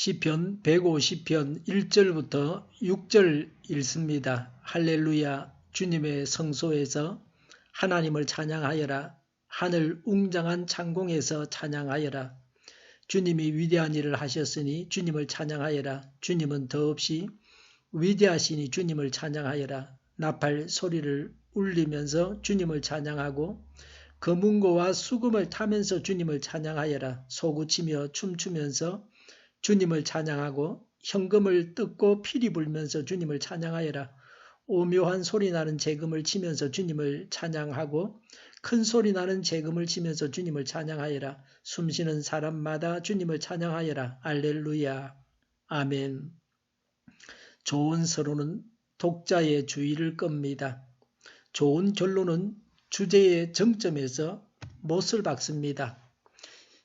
시편 150편 1절부터 6절 읽습니다. 할렐루야 주님의 성소에서 하나님을 찬양하여라. 하늘 웅장한 창공에서 찬양하여라. 주님이 위대한 일을 하셨으니 주님을 찬양하여라. 주님은 더없이 위대하시니 주님을 찬양하여라. 나팔 소리를 울리면서 주님을 찬양하고 거문고와 수금을 타면서 주님을 찬양하여라. 소구치며 춤추면서 주님을 찬양하고 현금을 뜯고 피리 불면서 주님을 찬양하여라. 오묘한 소리 나는 재금을 치면서 주님을 찬양하고 큰 소리 나는 재금을 치면서 주님을 찬양하여라. 숨쉬는 사람마다 주님을 찬양하여라. 알렐루야. 아멘. 좋은 서로는 독자의 주의를 끕니다. 좋은 결론은 주제의 정점에서 못을 박습니다.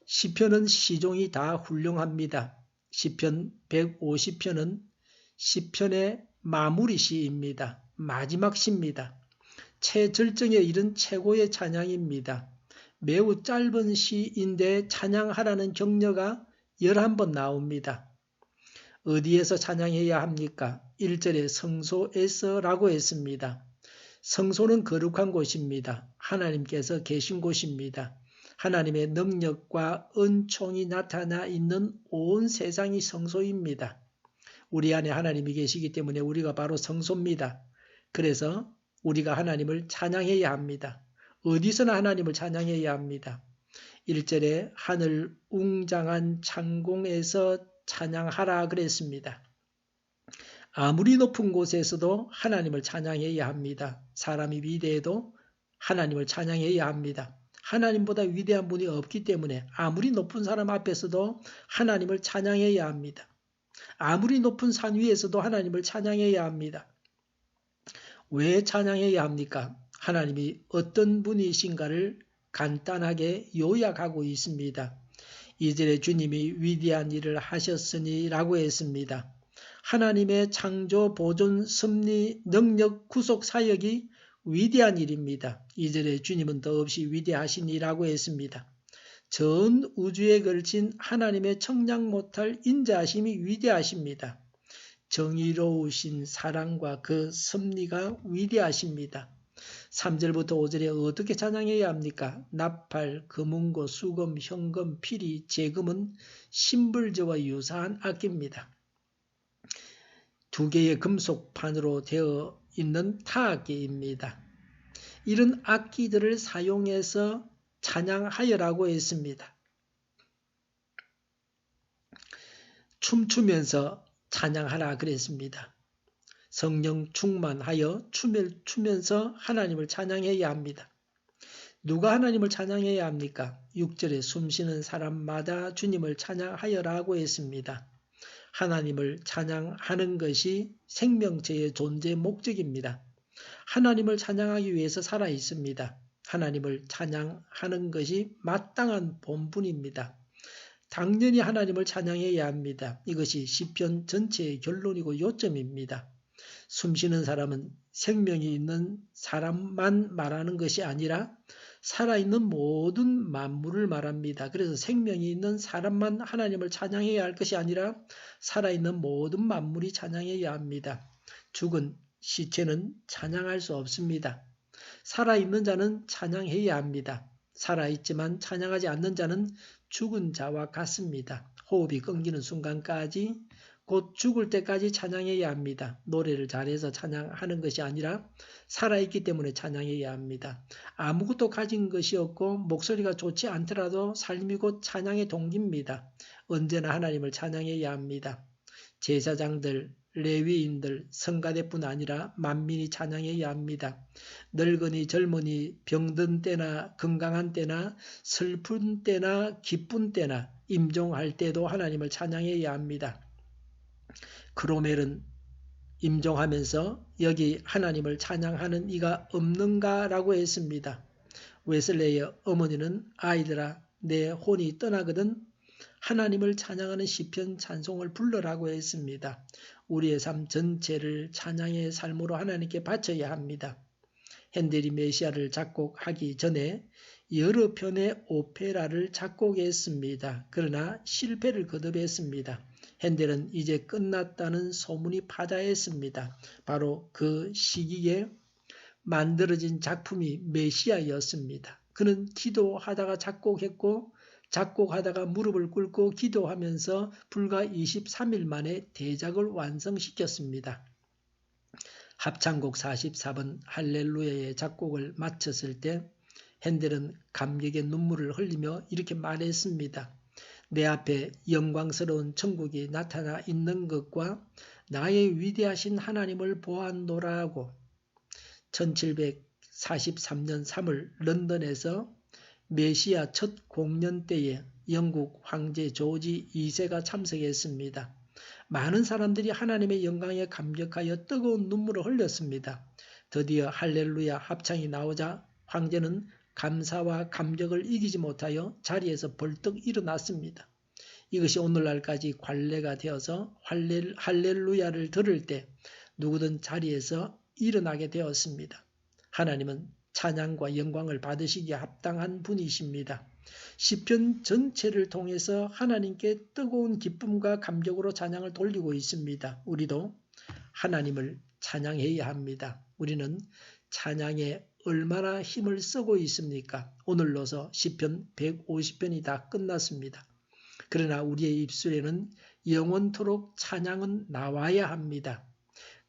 시편은 시종이 다 훌륭합니다. 시편 150편은 시편의 마무리 시입니다. 마지막 시입니다. 최절정에 이른 최고의 찬양입니다. 매우 짧은 시인데 찬양하라는 격려가 11번 나옵니다. 어디에서 찬양해야 합니까? 1절에 성소에서 라고 했습니다. 성소는 거룩한 곳입니다. 하나님께서 계신 곳입니다. 하나님의 능력과 은총이 나타나 있는 온 세상이 성소입니다. 우리 안에 하나님이 계시기 때문에 우리가 바로 성소입니다. 그래서 우리가 하나님을 찬양해야 합니다. 어디서나 하나님을 찬양해야 합니다. 1절에 하늘 웅장한 창공에서 찬양하라 그랬습니다. 아무리 높은 곳에서도 하나님을 찬양해야 합니다. 사람이 위대해도 하나님을 찬양해야 합니다. 하나님보다 위대한 분이 없기 때문에 아무리 높은 사람 앞에서도 하나님을 찬양해야 합니다. 아무리 높은 산 위에서도 하나님을 찬양해야 합니다. 왜 찬양해야 합니까? 하나님이 어떤 분이신가를 간단하게 요약하고 있습니다. 이절에 주님이 위대한 일을 하셨으니 라고 했습니다. 하나님의 창조, 보존, 섭리, 능력, 구속 사역이 위대한 일입니다. 이절에 주님은 더없이 위대하시니라고 했습니다. 전 우주에 걸친 하나님의 청량 못할 인자하심이 위대하십니다. 정의로우신 사랑과 그 섭리가 위대하십니다. 3절부터 5절에 어떻게 찬양해야 합니까? 나팔, 금은고, 수금, 현금, 피리, 재금은 심불저와 유사한 악기입니다. 두 개의 금속판으로 되어 있는 타악기입니다. 이런 악기들을 사용해서 찬양하여라고 했습니다. 춤추면서 찬양하라 그랬습니다. 성령 충만하여 춤을 추면서 하나님을 찬양해야 합니다. 누가 하나님을 찬양해야 합니까? 6절에 숨쉬는 사람마다 주님을 찬양하여라고 했습니다. 하나님을 찬양하는 것이 생명체의 존재 목적입니다. 하나님을 찬양하기 위해서 살아 있습니다. 하나님을 찬양하는 것이 마땅한 본분입니다. 당연히 하나님을 찬양해야 합니다. 이것이 시편 전체의 결론이고 요점입니다. 숨쉬는 사람은 생명이 있는 사람만 말하는 것이 아니라 살아있는 모든 만물을 말합니다. 그래서 생명이 있는 사람만 하나님을 찬양해야 할 것이 아니라 살아있는 모든 만물이 찬양해야 합니다. 죽은 시체는 찬양할 수 없습니다. 살아있는 자는 찬양해야 합니다. 살아있지만 찬양하지 않는 자는 죽은 자와 같습니다. 호흡이 끊기는 순간까지 곧 죽을 때까지 찬양해야 합니다. 노래를 잘해서 찬양하는 것이 아니라 살아있기 때문에 찬양해야 합니다. 아무것도 가진 것이 없고 목소리가 좋지 않더라도 삶이 곧 찬양의 동기입니다. 언제나 하나님을 찬양해야 합니다. 제사장들, 레위인들, 성가대뿐 아니라 만민이 찬양해야 합니다. 늙은이, 젊은이, 병든 때나 건강한 때나 슬픈 때나 기쁜 때나 임종할 때도 하나님을 찬양해야 합니다. 크로멜은 임종하면서 여기 하나님을 찬양하는 이가 없는가라고 했습니다. 웨슬레의 어머니는 아이들아 내 혼이 떠나거든 하나님을 찬양하는 시편 찬송을 불러라고 했습니다. 우리의 삶 전체를 찬양의 삶으로 하나님께 바쳐야 합니다. 핸델이 메시아를 작곡하기 전에 여러 편의 오페라를 작곡했습니다. 그러나 실패를 거듭했습니다. 핸델은 이제 끝났다는 소문이 파다했습니다. 바로 그 시기에 만들어진 작품이 메시아였습니다. 그는 기도하다가 작곡했고 작곡하다가 무릎을 꿇고 기도하면서 불과 23일 만에 대작을 완성시켰습니다. 합창곡 44번 할렐루야의 작곡을 마쳤을 때 핸델은 감격의 눈물을 흘리며 이렇게 말했습니다. 내 앞에 영광스러운 천국이 나타나 있는 것과 나의 위대하신 하나님을 보았노라고 1743년 3월 런던에서 메시아 첫 공연 때에 영국 황제 조지 2세가 참석했습니다. 많은 사람들이 하나님의 영광에 감격하여 뜨거운 눈물을 흘렸습니다. 드디어 할렐루야 합창이 나오자 황제는 감사와 감격을 이기지 못하여 자리에서 벌떡 일어났습니다. 이것이 오늘날까지 관례가 되어서 할렐루야를 들을 때 누구든 자리에서 일어나게 되었습니다. 하나님은 찬양과 영광을 받으시기에 합당한 분이십니다. 시편 전체를 통해서 하나님께 뜨거운 기쁨과 감격으로 찬양을 돌리고 있습니다. 우리도 하나님을 찬양해야 합니다. 우리는 찬양에 얼마나 힘을 쓰고 있습니까? 오늘로서 시편 150편이 다 끝났습니다. 그러나 우리의 입술에는 영원토록 찬양은 나와야 합니다.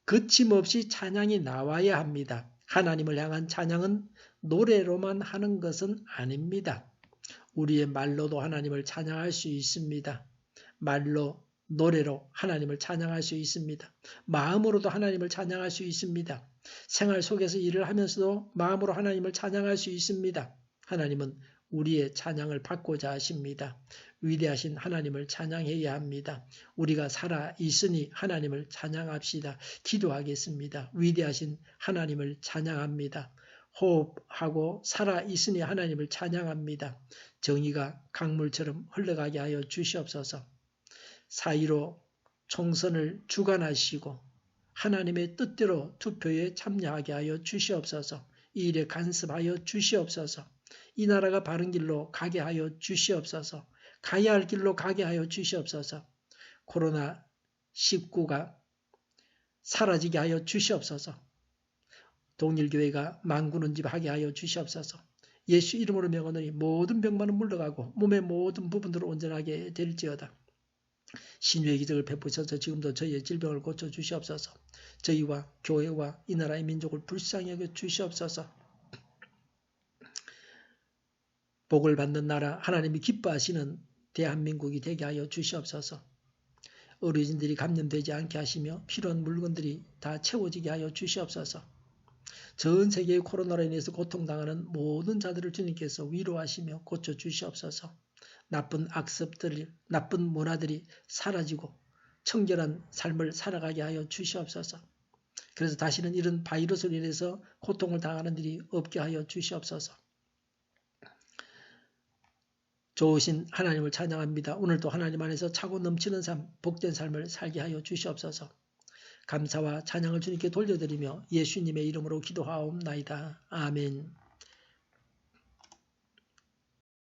거침없이 찬양이 나와야 합니다. 하나님을 향한 찬양은 노래로만 하는 것은 아닙니다. 우리의 말로도 하나님을 찬양할 수 있습니다. 말로, 노래로 하나님을 찬양할 수 있습니다. 마음으로도 하나님을 찬양할 수 있습니다. 생활 속에서 일을 하면서도 마음으로 하나님을 찬양할 수 있습니다. 하나님은 우리의 찬양을 받고자 하십니다. 위대하신 하나님을 찬양해야 합니다. 우리가 살아 있으니 하나님을 찬양합시다. 기도하겠습니다. 위대하신 하나님을 찬양합니다. 호흡하고 살아 있으니 하나님을 찬양합니다. 정의가 강물처럼 흘러가게 하여 주시옵소서. 사이로 총선을 주관하시고 하나님의 뜻대로 투표에 참여하게 하여 주시옵소서. 이 일에 간섭하여 주시옵소서. 이 나라가 바른 길로 가게 하여 주시옵소서. 가야 할 길로 가게 하여 주시옵소서. 코로나 19가 사라지게 하여 주시옵소서. 동일교회가 망구는 집 하게 하여 주시옵소서. 예수 이름으로 명하노니 모든 병만은 물러가고 몸의 모든 부분들을 온전하게 될지어다. 신유의 기적을 베푸셔서 지금도 저희의 질병을 고쳐 주시옵소서. 저희와 교회와 이 나라의 민족을 불쌍히 여겨 주시옵소서. 복을 받는 나라 하나님이 기뻐하시는 대한민국이 되게 하여 주시옵소서. 어르신들이 감염되지 않게 하시며 필요한 물건들이 다 채워지게 하여 주시옵소서. 전 세계의 코로나로 인해서 고통당하는 모든 자들을 주님께서 위로하시며 고쳐 주시옵소서. 나쁜 악습들, 나쁜 문화들이 사라지고 청결한 삶을 살아가게 하여 주시옵소서. 그래서 다시는 이런 바이러스로 인해서 고통을 당하는 일이 없게 하여 주시옵소서. 좋으신 하나님을 찬양합니다. 오늘도 하나님 안에서 차고 넘치는 삶, 복된 삶을 살게 하여 주시옵소서. 감사와 찬양을 주님께 돌려드리며 예수님의 이름으로 기도하옵나이다. 아멘.